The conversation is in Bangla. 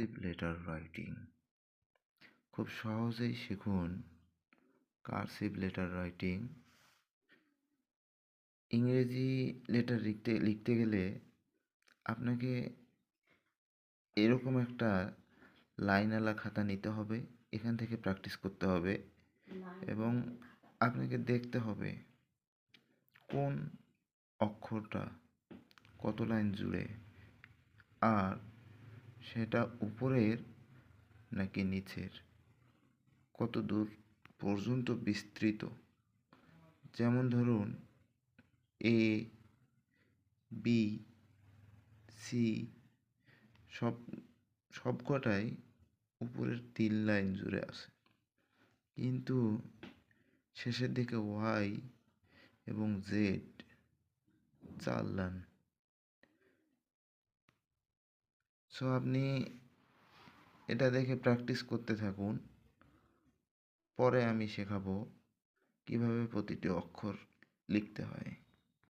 কার্সিভ লেটার রাইটিং খুব সহজেই শিখুন কার্সিভ লেটার রাইটিং ইংরেজি লেটার লিখতে লিখতে গেলে আপনাকে এরকম একটা লাইনওয়ালা খাতা নিতে হবে এখান থেকে প্র্যাকটিস করতে হবে এবং আপনাকে দেখতে হবে কোন অক্ষরটা কত লাইন জুড়ে আর সেটা উপরের নাকি নিচের? কত দূর পর্যন্ত বিস্তৃত? যেমন ধরুন এ বি সি সব সবকটাই উপরের তিন লাইন জুড়ে আছে। কিন্তু শেষের দিকে ওয়াই এবং জেড চার লাইন। সো আপনি এটা দেখে প্র্যাকটিস করতে থাকুন। পরে আমি শেখাবো কীভাবে প্রতিটি অক্ষর লিখতে হয়।